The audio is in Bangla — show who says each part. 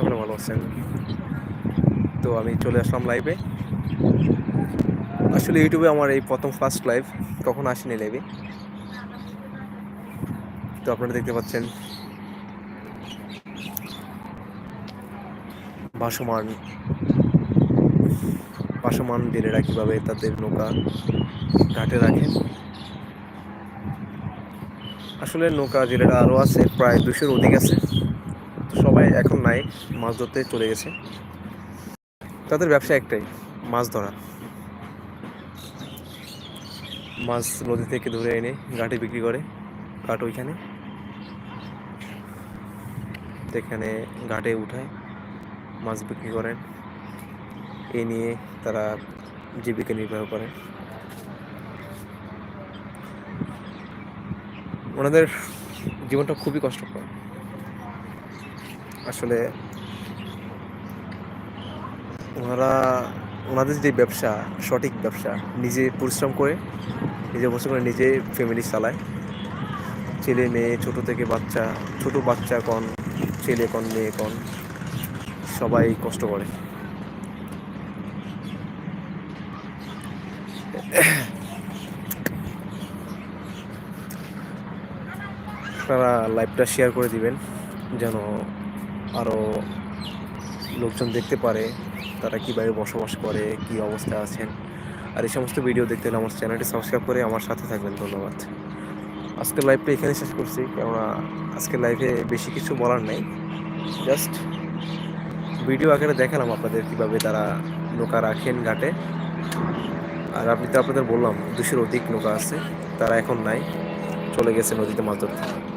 Speaker 1: সকলে ভালো আছেন তো আমি চলে আসলাম লাইভে আসলে ইউটিউবে আমার এই প্রথম ফার্স্ট লাইভ কখনো আসেনি লাইভে তো আপনারা দেখতে পাচ্ছেন। ভাসমান ভাসমান জেলেরা কীভাবে তাদের নৌকা ঘাটে রাখেন আসলে নৌকা জেলেরা আরও আছে, প্রায় দুশোর অধিক আছে। সবাই এখন নাই, মাছ ধরতে চলে গেছে। তাদের ব্যবসা একটাই, মাছ ধরা। মাছ নদী থেকে ধরে এনে ঘাটে বিক্রি করে, ঘাট ওইখানে। এখানে ঘাটে উঠায়, মাছ বিক্রি করেন। এ নিয়ে তারা জীবিকা নির্বাহ করে। ওনাদের জীবনটা খুবই কষ্টকর। আসলে ওনারা, ওনাদের যে ব্যবসা, সঠিক ব্যবসা, নিজে পরিশ্রম করে, নিজে পরিশ্রম করে নিজে ফ্যামিলি চালায়। ছেলে, মেয়ে, ছোট থেকে বাচ্চা, ছোট বাচ্চা কন, ছেলে কন, মেয়ে কন, সবাই কষ্ট করে। আপনারা লাইভটা শেয়ার করে দিবেন, যেন আরও লোকজন দেখতে পারে, তারা কীভাবে বসবাস করে, কী অবস্থায় আছেন। আর এই সমস্ত ভিডিও দেখতে হলে আমার চ্যানেলটি সাবস্ক্রাইব করে আমার সাথে থাকবেন। ধন্যবাদ। আজকের লাইভটা এখানে শেষ করছি, কেননা আজকের লাইভে বেশি কিছু বলার নেই। জাস্ট ভিডিও আকারে দেখালাম আপনাদের কীভাবে তারা নৌকা রাখেন ঘাটে। আর আপনি তো আপনাদের বললাম, দুশোর অধিক নৌকা আছে, তারা এখন নাই, চলে গেছে নদীতে মাছ ধরতে।